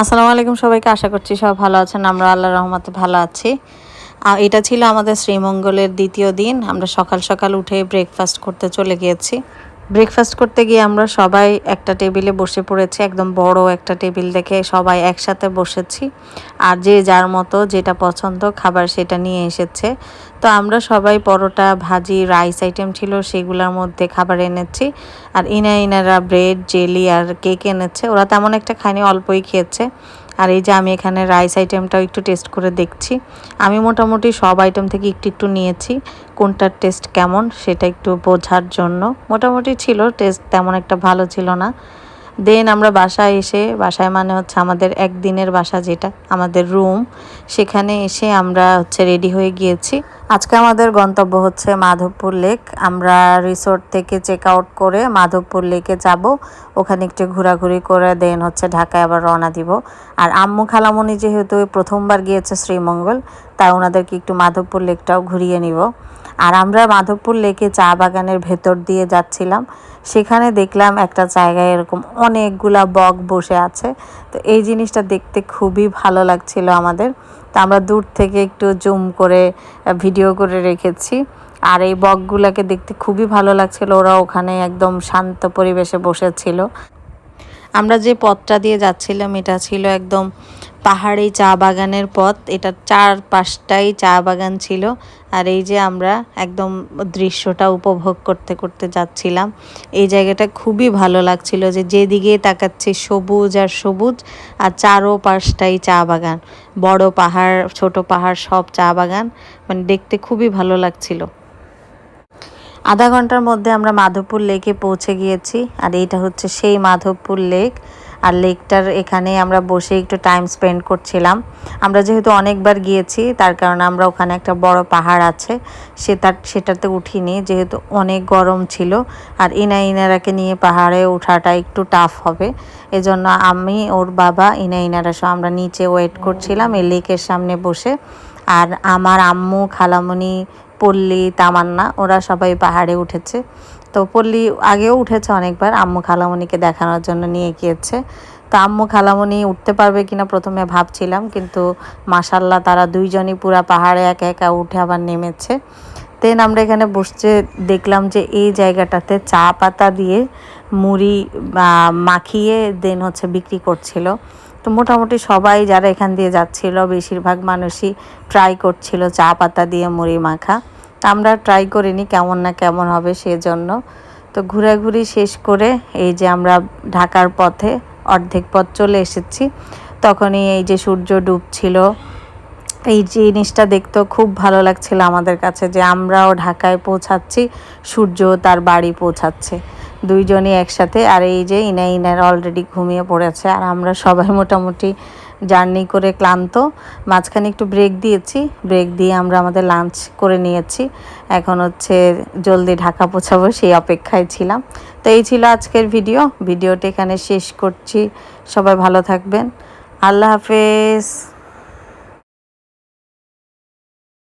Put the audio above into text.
আসসালামু আলাইকুম সবাইকে, আশা করছি সব ভালো আছেন। আমরা আল্লাহ রহমতে ভালো আছি। এটা ছিল আমাদের শ্রীমঙ্গলের দ্বিতীয় দিন। আমরা সকাল সকাল উঠে ব্রেকফাস্ট করতে চলে গিয়েছি। ব্রেকফাস্ট করতে গিয়ে আমরা সবাই একটা টেবিলে বসে পড়েছি, একদম বড় একটা টেবিল দেখে সবাই একসাথে বসেছি। আর যে যার মতো যেটা পছন্দ খাবার সেটা নিয়ে এসেছে। তো আমরা সবাই পরোটা, ভাজি রাইস আইটেম ছিল সেগুলোর মধ্যে খাবার এনেছি। আর ইনা ইনারা ব্রেড জেলি আর কেক এনেছে। ওরা তেমন একটা খায়নি, অল্পই খেয়েছে। আর এই যে আমি এখানে রাইস আইটেমটাও একটু টেস্ট করে দেখছি। আমি মোটামুটি সব আইটেম থেকে একটু একটু নিয়েছি, কোনটার টেস্ট কেমন সেটা একটু বোঝার জন্য। মোটামুটি ছিল টেস্ট তেমন একটা ভালো ছিল না। দেন আমরা বাসায় এসে, বাসায় মানে হচ্ছে আমাদের একদিনের বাসা যেটা, আমাদের রুম সেখানে এসে আমরা হচ্ছে রেডি হয়ে গিয়েছি। আজকে আমাদের গন্তব্য হচ্ছে মাধবপুর লেক আমরা রিসোর্ট থেকে চেক আউট করে মাধবপুর লেকে যাব। ওখানে একটু ঘোরাঘুরি করে দেন হচ্ছে ঢাকায় আবার রওনা দিব। আর আম্মু খালামণি যেহেতু প্রথমবার গিয়েছে শ্রীমঙ্গল, তাই ওনাদেরকে একটু মাধবপুর লেকটাও ঘুরিয়ে নিব। আর আমরা মাধবপুর লেকে চা বাগানের ভেতর দিয়ে যাচ্ছিলাম। সেখানে দেখলাম একটা জায়গায় এরকম অনেকগুলা বক বসে আছে। তো এই জিনিসটা দেখতে খুবই ভালো লাগছিল আমাদের। তা আমরা দূর থেকে একটু জুম করে ভিডিও করে রেখেছি। আর এই বকগুলাকে দেখতে খুবই ভালো লাগছিল। ওরা ওখানে একদম শান্ত পরিবেশে বসেছিল। আমরা যে পথটা দিয়ে যাচ্ছিলাম, এটা ছিল একদম পাহাড়ি চা বাগানের পথ। এটা চার পাঁচটাই চা বাগান ছিল। আর এই যে আমরা একদম দৃশ্যটা উপভোগ করতে করতে যাচ্ছিলাম। এই জায়গাটা খুবই ভালো লাগছিল যে যেদিকে তাকাচ্ছে সবুজ আর সবুজ, আর চারো পাঁচটাই চা বাগান। বড় পাহাড়, ছোট পাহাড়, সব চা বাগান। মানে দেখতে খুবই ভালো লাগছিল। আধা ঘণ্টার মধ্যে আমরা মাধবপুর লেকে পৌঁছে গিয়েছি। আর এইটা হচ্ছে সেই মাধবপুর লেক। আর লেকটার এখানে আমরা বসে একটু টাইম স্পেন্ড করছিলাম। আমরা যেহেতু অনেকবার গিয়েছি, তার কারণে আমরা ওখানে একটা বড় পাহাড় আছে, সে তার, সেটাতে উঠিনি, যেহেতু অনেক গরম ছিল। আর ইনা ইনারাকে নিয়ে পাহাড়ে ওঠাটা একটু টাফ হবে। এজন্য আমি, ওর বাবা, ইনা ইনারা সহ আমরা নিচে ওয়েট করছিলাম, এই লেকের সামনে বসে। আর আমার আম্মু খালামণি পল্লী, তামান্না, ওরা সবাই পাহাড়ে উঠেছে। তো পল্লী আগেও উঠেছে অনেকবার, আম্মু খালামণিকে দেখানোর জন্য নিয়ে গিয়েছে। তো আম্মু খালামণি উঠতে পারবে কিনা প্রথমে ভাবছিলাম, কিন্তু মাসাল্লাহ তারা দুইজনই পুরা পাহাড়ে একা একা উঠে আবার নেমেছে। দেন আমরা এখানে বসছে, দেখলাম যে এই জায়গাটাতে চা পাতা দিয়ে মুড়ি মাখিয়ে দেন হচ্ছে বিক্রি করছিল। তো মোটামুটি সবাই যারা এখান দিয়ে যাচ্ছিল, বেশিরভাগ মানুষই ট্রাই করছিল চা পাতা দিয়ে মুড়ি মাখা। তা আমরা ট্রাই করিনি কেমন না কেমন হবে সেজন্য। তো ঘোরাঘুরি শেষ করে এই যে আমরা ঢাকার পথে অর্ধেক পথ চলে এসেছি, তখনই এই যে সূর্য ডুবছিল। এই জিনিসটা দেখতেও খুব ভালো লাগছিল আমাদের কাছে যে আমরাও ঢাকায় পৌঁছাচ্ছি সূর্য তার বাড়ি পৌঁছাচ্ছে। দুইজনই একসাথে আর এই যে ইনা ইনার অলরেডি ঘুমিয়ে পড়েছে আর আমরা সবাই মোটামুটি জার্নি করে ক্লান্ত। মাঝখানে একটু ব্রেক দিয়েছি। ব্রেক দিয়ে আমরা আমাদের লাঞ্চ করে নিয়েছি। এখন হচ্ছে জলদি ঢাকা পৌঁছাবো সেই অপেক্ষায় ছিলাম। তো এই ছিল আজকের ভিডিও। ভিডিওটি এখানে শেষ করছি। সবাই ভালো থাকবেন। আল্লাহ হাফেজ।